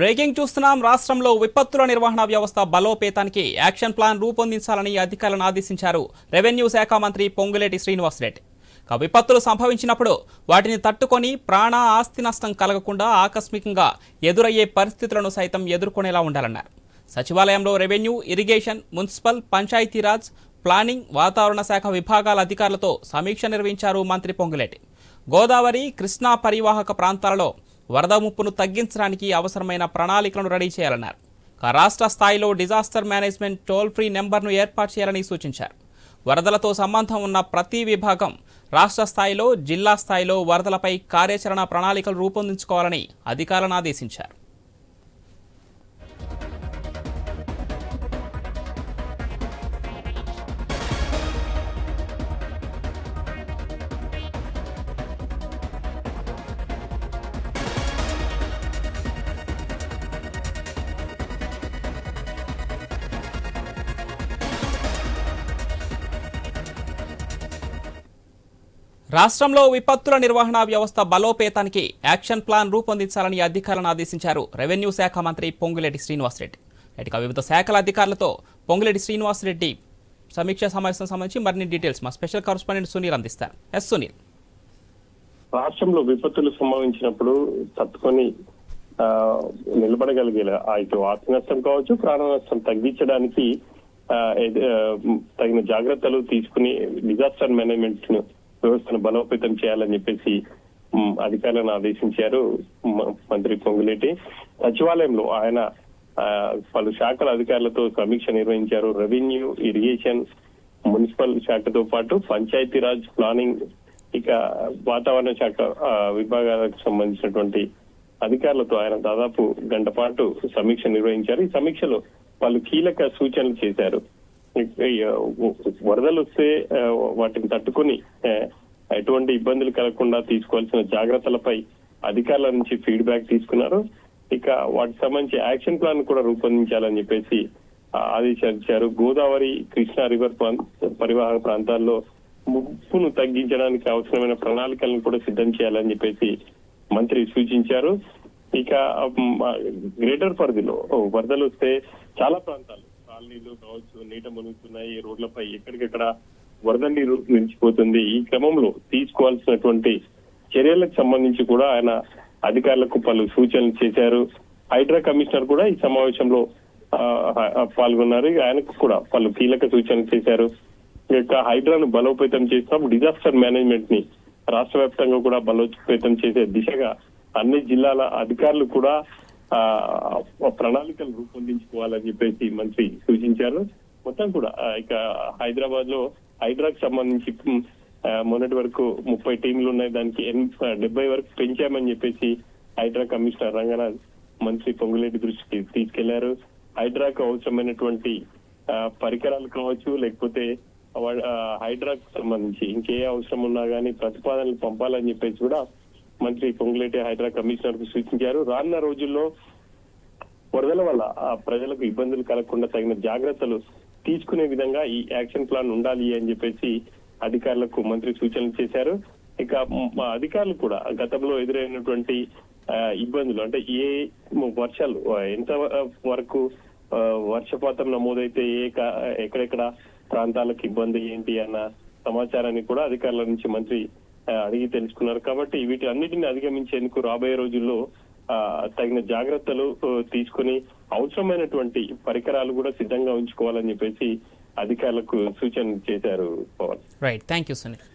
Breaking చూస్తున్నాం. రాష్ట్రంలో విపత్తుల నిర్వహణ వ్యవస్థ బలోపేతానికి యాక్షన్ ప్లాన్ రూపొందించాలని అధికారులను ఆదేశించారు రెవెన్యూ శాఖ మంత్రి పొంగులేటి శ్రీనివాసరెడ్డి ఇక విపత్తులు సంభవించినప్పుడు వాటిని తట్టుకొని ప్రాణ ఆస్తి నష్టం కలగకుండా ఆకస్మికంగా ఎదురయ్యే పరిస్థితులను సైతం ఎదుర్కొనేలా ఉండాలన్నారు. సచివాలయంలో revenue irrigation municipal Panchayati Raj planning వాతావరణ శాఖ విభాగాల అధికారులతో సమీక్ష నిర్వహించారు మంత్రి పొంగులేటి. గోదావరి కృష్ణా పరివాహక ప్రాంతాలలో వరద ముప్పును తగ్గించడానికి అవసరమైన ప్రణాళికలను రెడీ చేయాలన్నారు. రాష్ట్ర స్థాయిలో డిజాస్టర్ మేనేజ్మెంట్ టోల్ ఫ్రీ నెంబర్ను ఏర్పాటు చేయాలని సూచించారు. వరదలతో సంబంధం ఉన్న ప్రతి విభాగం రాష్ట్ర స్థాయిలో జిల్లా స్థాయిలో వరదలపై కార్యాచరణ ప్రణాళికలు రూపొందించుకోవాలని అధికారులను ఆదేశించారు. రాష్ట్రంలో విపత్తుల నిర్వహణ వ్యవస్థ బలోపేతానికి యాక్షన్ ప్లాన్ రూపొందించాలని అధికారులను ఆదేశించారు రెవెన్యూ శాఖ మంత్రి పొంగులేటి శ్రీనివాసరెడ్డి. ఇటుక వివిధ శాఖల అధికారులతో పొంగులేటి శ్రీనివాసరెడ్డి సమీక్ష సమావేశం సంబంధించి మరిన్ని డీటెయిల్స్ మా స్పెషల్ కరస్పాండెంట్ సునీల్ అందిస్తారు. ఎస్ సునీల్. రాష్ట్రంలో విపత్తులు సంభవించినప్పుడు తట్టుకొని నిలబడగలిగేలా ఆ ఇటు ఆస్తి నష్టం కావచ్చు ప్రాణ నష్టం తగ్గించడానికి తగిన జాగ్రత్తలు తీసుకుని డిజాస్టర్ మేనేజ్మెంట్ వ్యవస్థను బలోపేతం చేయాలని చెప్పేసి అధికారులను ఆదేశించారు మ- మంత్రి పొంగులేటి. సచివాలయంలో ఆయన ఆ, పలు శాఖల అధికారులతో సమీక్ష నిర్వహించారు. రెవెన్యూ ఇరిగేషన్ మున్సిపల్ శాఖతో పాటు పంచాయతీరాజ్ ప్లానింగ్ ఇక వాతావరణ శాఖ విభాగాలకు సంబంధించినటువంటి అధికారులతో ఆయన దాదాపు గంట పాటు సమీక్ష నిర్వహించారు. ఈ సమీక్షలో వాళ్ళు కీలక సూచనలు చేశారు. వరదలు వస్తే వాటిని తట్టుకుని ఎటువంటి ఇబ్బందులు కలగకుండా తీసుకోవాల్సిన జాగ్రత్తలపై అధికారుల నుంచి ఫీడ్బ్యాక్ తీసుకున్నారు. ఇక వాటికి సంబంధించి యాక్షన్ ప్లాన్ కూడా రూపొందించాలని చెప్పేసి ఆదేశాలు ఆదేశించారు. గోదావరి కృష్ణా రివర్ పరివాహక ప్రాంతాల్లో ముప్పును తగ్గించడానికి అవసరమైన ప్రణాళికలను కూడా సిద్ధం చేయాలని చెప్పేసి మంత్రి సూచించారు. ఇక గ్రేటర్ పరిధిలో వరదలు వస్తే చాలా ప్రాంతాలు కాలనీలు కావచ్చు నీట మునుగుతున్నాయి రోడ్లపై ఎక్కడికెక్కడ వరద నీరు నిలిచిపోతుంది. ఈ క్రమంలో తీసుకోవాల్సినటువంటి చర్యలకు సంబంధించి కూడా ఆయన అధికారులకు పలు సూచనలు చేశారు. హైడ్రా కమిషనర్ కూడా ఈ సమావేశంలో పాల్గొన్నారు. ఆయనకు కూడా పలు కీలక సూచనలు చేశారు. ఈ యొక్క హైడ్రాను బలోపేతం చేసినప్పుడు డిజాస్టర్ మేనేజ్మెంట్ని రాష్ట్ర వ్యాప్తంగా కూడా బలోపేతం చేసే దిశగా అన్ని జిల్లాల అధికారులు కూడా ప్రణాళికలు రూపొందించుకోవాలని చెప్పేసి మంత్రి సూచించారు. మొత్తం కూడా ఇక హైదరాబాద్లో హైడ్రాకు సంబంధించి మొన్నటి వరకు ముప్పై టీంలు ఉన్నాయి. దానికి డెబ్బై వరకు పెంచామని చెప్పేసి హైడ్రా కమిషనర్ రంగనాథ్ మంత్రి పొంగులేటి దృష్టికి తీసుకెళ్ళారు. హైడ్రాకు అవసరమైనటువంటి ఆ, పరికరాలు కావచ్చు లేకపోతే వా- హైడ్రాకు సంబంధించి ఇంకే అవసరం ఉన్నా గానీ ప్రతిపాదనలు పంపాలని చెప్పేసి కూడా మంత్రి పొంగులేటి హైదరాబాద్ కమిషనర్కు సూచించారు. రానున్న రోజుల్లో వరదల వల్ల ఆ ప్రజలకు ఇబ్బందులు కలగకుండా తగిన జాగ్రత్తలు తీసుకునే విధంగా ఈ యాక్షన్ ప్లాన్ ఉండాలి అని చెప్పేసి అధికారులకు మంత్రి సూచనలు చేశారు. ఇక మా అధికారులు కూడా గతంలో ఎదురైనటువంటి ఇబ్బందులు అంటే ఏ వర్షాలు ఎంత వరకు వర్షపాతం నమోదైతే ఏ ఎక్కడెక్కడ ప్రాంతాలకు ఇబ్బంది ఏంటి అన్న సమాచారాన్ని కూడా అధికారుల నుంచి మంత్రి అడిగి తెలుసుకున్నారు. కాబట్టి వీటి అన్నిటిని అధిగమించేందుకు రాబోయే రోజుల్లో ఆ, తగిన జాగ్రత్తలు తీసుకుని అవసరమైనటువంటి పరికరాలు కూడా సిద్ధంగా ఉంచుకోవాలని చెప్పేసి అధికారులకు సూచన చేశారు Pawan. Right thank you Sunil